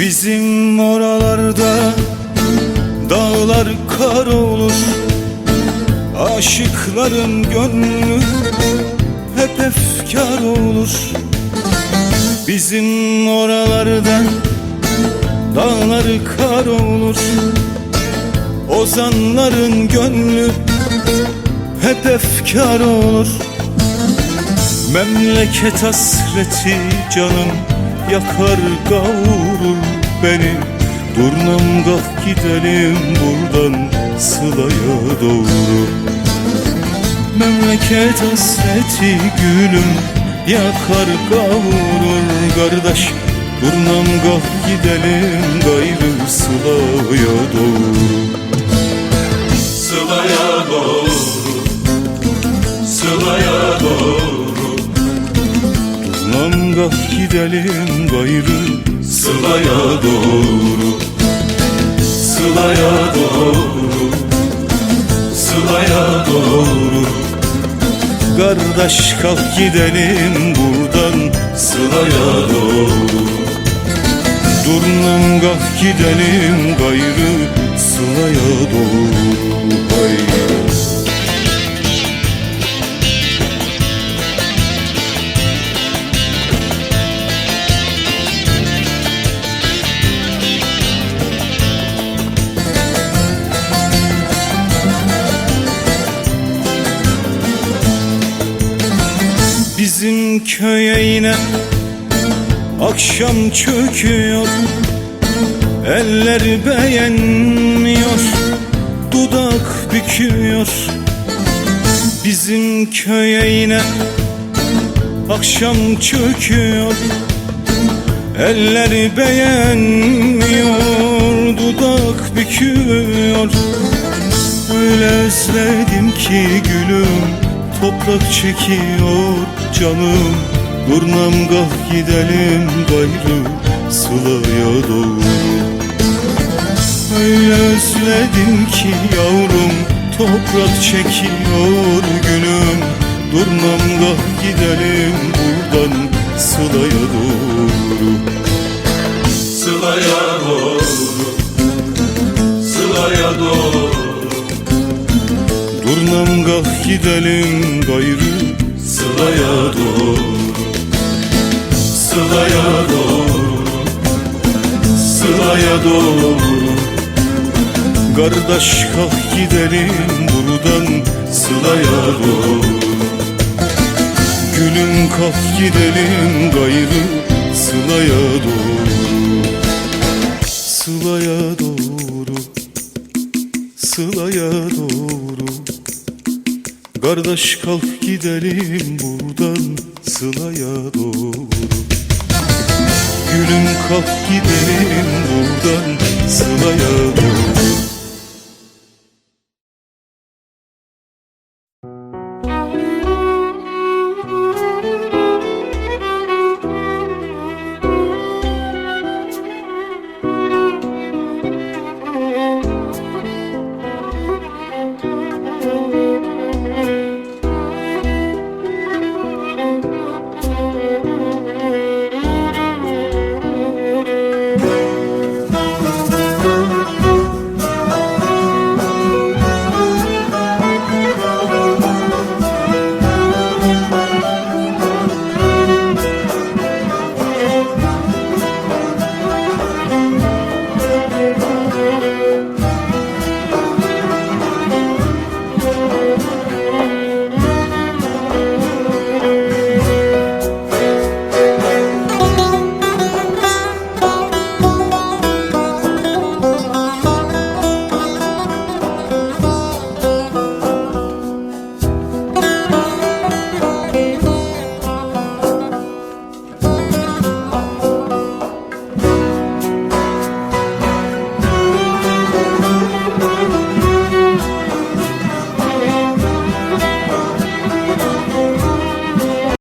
Bizim oralarda dağlar kar olur Aşıkların gönlü hep efkar olur. Bizim oralarda dağlar kar olur Ozanların gönlü hep efkar olur. Memleket hasreti canım yakar kavurur beni. Durnam kalk gidelim buradan Sıla'ya doğru. Memleket hasreti gülüm yakar kavurur kardeş. Durnam kalk gidelim gayrı Sıla'ya doğru kalk gidelim gayrı. Sıla'ya doğru. Sıla'ya doğru. Sıla'ya doğru. Kardeş kalk gidelim buradan. Sıla'ya doğru. Durnam kalk gidelim gayrı. Sıla'ya doğru Bizim köye yine akşam çöküyor. Eller beğenmiyor, dudak büküyor. Bizim köye yine akşam çöküyor. Eller beğenmiyor, dudak büküyor. Öyle özledim ki gülüm Toprak çekiyor canım Durnam kalk gidelim gayrı Sıla'ya doğru. Öyle özledim ki yavrum Toprak çekiyor gülüm Durnam kalk gidelim buradan Sıla'ya doğru. Sıla'ya doğru Sıla'ya doğru. Durnam kalk gidelim gayrı Kardeş kalk gidelim buradan Sıla'ya doğru. Gülüm kalk gidelim gayrı Sıla'ya doğru. Sıla'ya doğru Sıla'ya doğru. Kardeş kalk gidelim buradan Sıla'ya doğru. Gülüm kalk gidelim buradan Sıla'ya doğru